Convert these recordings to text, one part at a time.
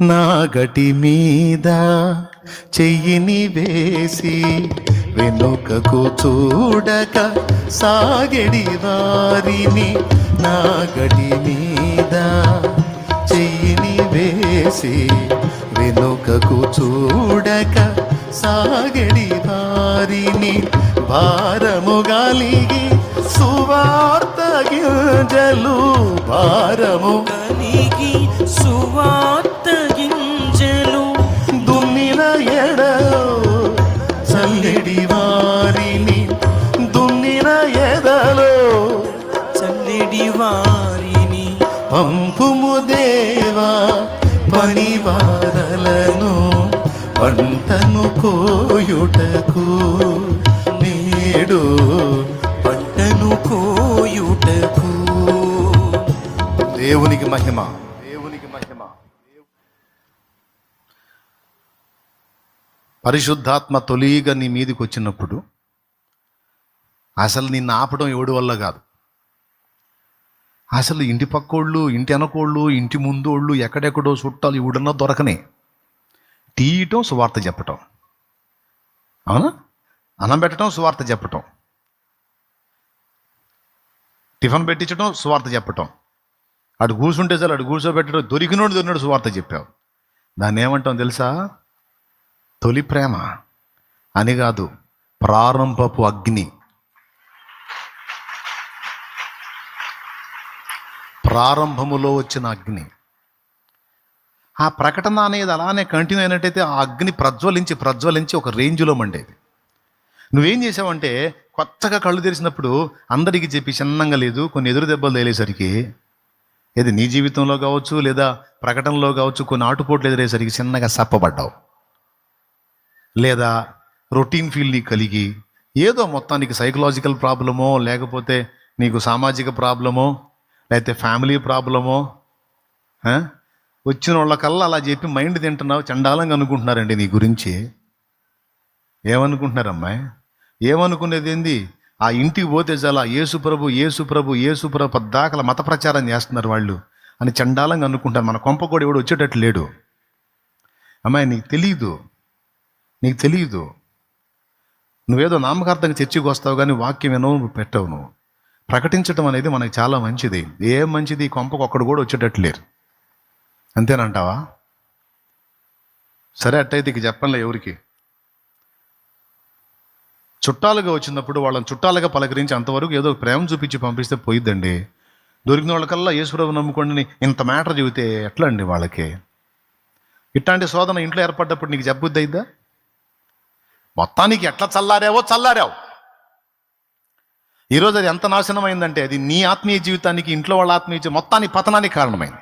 నాగటి మీద చెయ్యిని వేసి వెనుకకు చూడక సాగడి వారిని. నాగటి మీద చెయ్యిని వేసి వెనుకకు చూడక సాగడి వారిని. భారము గాలిగి సువార్త గింజలు భారము కలిగి సువార్త పంపుము దేవా పనివారలను పంటను కోయుటకు. నేడు పంటను కోయుటకు. దేవునికి మహిమ. దేవునికి మహిమ. పరిశుద్ధాత్మ తొలిగా నీ మీదకి వచ్చినప్పుడు అసలు నిన్ను ఆపడం ఎవడి వల్ల కాదు. అసలు ఇంటి పక్కోళ్ళు ఇంటి వెనకోళ్ళు ఇంటి ముందోళ్ళు ఎక్కడెక్కడో చుట్టాలు ఇవిడన్నా దొరకనే. తీయటం సువార్త చెప్పటం. అవునా? అన్నం పెట్టడం సువార్త చెప్పటం. టిఫిన్ పెట్టించడం సువార్త చెప్పటం. అటు కూర్చుంటే చాలు అటు కూర్చోబెట్టడం దొరికినోడు దొరికినోడు సువార్త చెప్పావు. దాన్ని ఏమంటాం తెలుసా? తొలి ప్రేమ. అని కాదు ప్రారంభపు అగ్ని. ప్రారంభములో వచ్చిన అగ్ని. ఆ ప్రకటన అనేది అలానే కంటిన్యూ అయినట్టయితే ఆ అగ్ని ప్రజ్వలించి ప్రజ్వలించి ఒక రేంజ్లో మండేది. నువ్వేం చేసావంటే కొత్తగా కళ్ళు తెరిచినప్పుడు అందరికీ చెప్పి చిన్నంగా లేదు కొన్ని ఎదురు దెబ్బలు తేలేసరికి ఏది నీ జీవితంలో కావచ్చు లేదా ప్రకటనలో కావచ్చు కొన్ని ఆటుపోట్లు ఎదురేసరికి చిన్నగా సప్పబడ్డావు. లేదా రొటీన్ ఫీల్ నీకు కలిగి ఏదో మొత్తానికి సైకలాజికల్ ప్రాబ్లమో లేకపోతే నీకు సామాజిక ప్రాబ్లమో లేకపోతే ఫ్యామిలీ ప్రాబ్లమో? వచ్చిన వాళ్ళకల్లా అలా చెప్పి మైండ్ తింటున్నావు చండాలంగా అనుకుంటున్నారండి నీ గురించి. ఏమనుకుంటున్నారమ్మాయి? ఏమనుకునేది ఏంది? ఆ ఇంటికి పోతే చాలా ఏసుప్రభు ఏసుప్రభు ఏసుప్రభు ప్రభు పద్దాకల మత ప్రచారం చేస్తున్నారు వాళ్ళు. అని చండాలంగా అనుకుంటారు. మన కొంప కూడా ఎవడు వచ్చేటట్టు లేడు. అమ్మాయి నీకు తెలియదు నీకు తెలియదు నువ్వేదో నామకార్థంగా చర్చికి వస్తావు కానీ వాక్యం ఏనో నువ్వు పెట్టవు నువ్వు. ప్రకటించడం అనేది మనకి చాలా మంచిది. ఏం మంచిది? కొంపకు ఒక్కడు కూడా వచ్చేటట్టు లేరు. అంతేనంటావా? సరే అట్టయితే ఇక చెప్పనులే ఎవరికి. చుట్టాలుగా వచ్చినప్పుడు వాళ్ళని చుట్టాలుగా పలకరించి అంతవరకు ఏదో ప్రేమ చూపించి పంపిస్తే పోయిద్దండి. దొరికిన వాళ్ళకల్లా యేసుప్రభు నమ్ముకోండి ఇంత మ్యాటర్ చెబితే ఎట్లా అండి వాళ్ళకి? ఇట్లాంటి శోధన ఇంట్లో ఏర్పడ్డప్పుడు నీకు చెప్పబుద్ది అయిద్దా? మొత్తానికి ఎట్లా చల్లారావో చల్లారావు. ఈరోజు అది ఎంత నాశనం అయిందంటే అది నీ ఆత్మీయ జీవితానికి ఇంట్లో వాళ్ళ ఆత్మీయ మొత్తాన్ని మొత్తానికి పతనానికి కారణమైంది.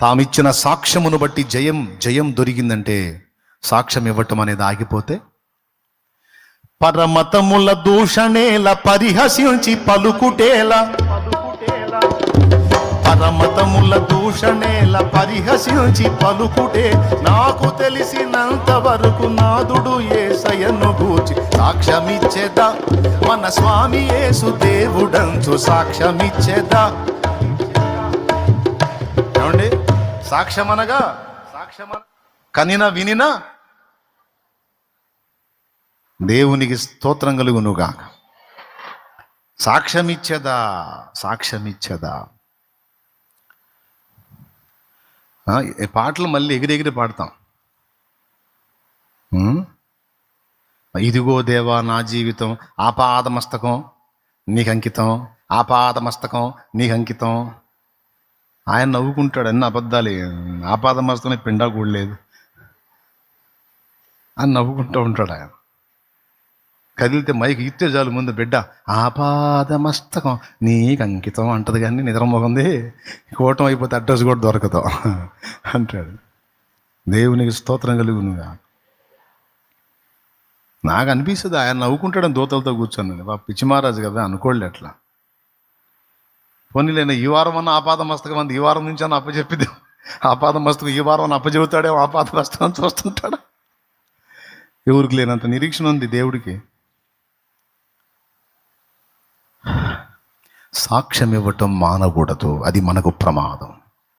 తామిచ్చిన సాక్ష్యమును బట్టి జయం జయం దొరికిందంటే సాక్ష్యం ఇవ్వటం అనేది ఆగిపోతే పరమతముల దూషణేల పరిహసించి పలుకుటేలా పరమతముల దూషణేల పరిహసించి పలుకుటే నాకు తెలిసినంత వరకు నాదుడు ఏసయను గూచి సాక్ష్యమిచ్చేదా? మన స్వామి యేసు దేవుడంచు సాక్ష్యమిచ్చేదా? ఏమండి? సాక్ష్యమనగా? సాక్ష్యమన కనిన వినిన దేవునికి స్తోత్రం కలుగునుగాక. సాక్ష్యమిచ్చేదా? సాక్ష్యమిచ్చేదా ఆ, ఈ పాటలు మళ్ళీ ఎగిరెగిరి పాడతాం. ఇదిగో దేవా నా జీవితం ఆపాద మస్తకం నీకు అంకితం ఆపాద మస్తకం నీకు అంకితం ఆయన నవ్వుకుంటాడు అన్ని అబద్ధాలు. ఆపాదమస్తకం పిండా కూడలేదు అని నవ్వుకుంటూ ఉంటాడు ఆయన. కదిలితే మైకి ఇస్తే చాలు ముందు బిడ్డ ఆపాదమస్తకం నీకు అంకితం అంటది కానీ నిద్రమోగంది. కూటం అయిపోతే అడ్రస్ కూడా దొరకదు. అంటాడు. దేవునికి స్తోత్రం కలుగునుగా. నాకు అనిపిస్తుంది ఆయన నవ్వుకుంటాడని దోతలతో కూర్చొని నేను పిచ్చి పిచ్చిమారాజు కదా అనుకోలేదు అట్లా. పోనీలేను ఈ వారం అన్న ఆపాద మస్తకం అంది. ఈ వారం నుంచి అని అప్పచెప్పిద్దాం ఆపాద మస్తకం ఈ వారం అన్న అప్పచెబుతాడేమో ఆపాద మస్తకం చూస్తుంటాడు. ఎవరికి లేనంత నిరీక్షణ ఉంది దేవుడికి. సాక్ష్యం ఇవ్వటం మానకూడదు. అది మనకు ప్రమాదం.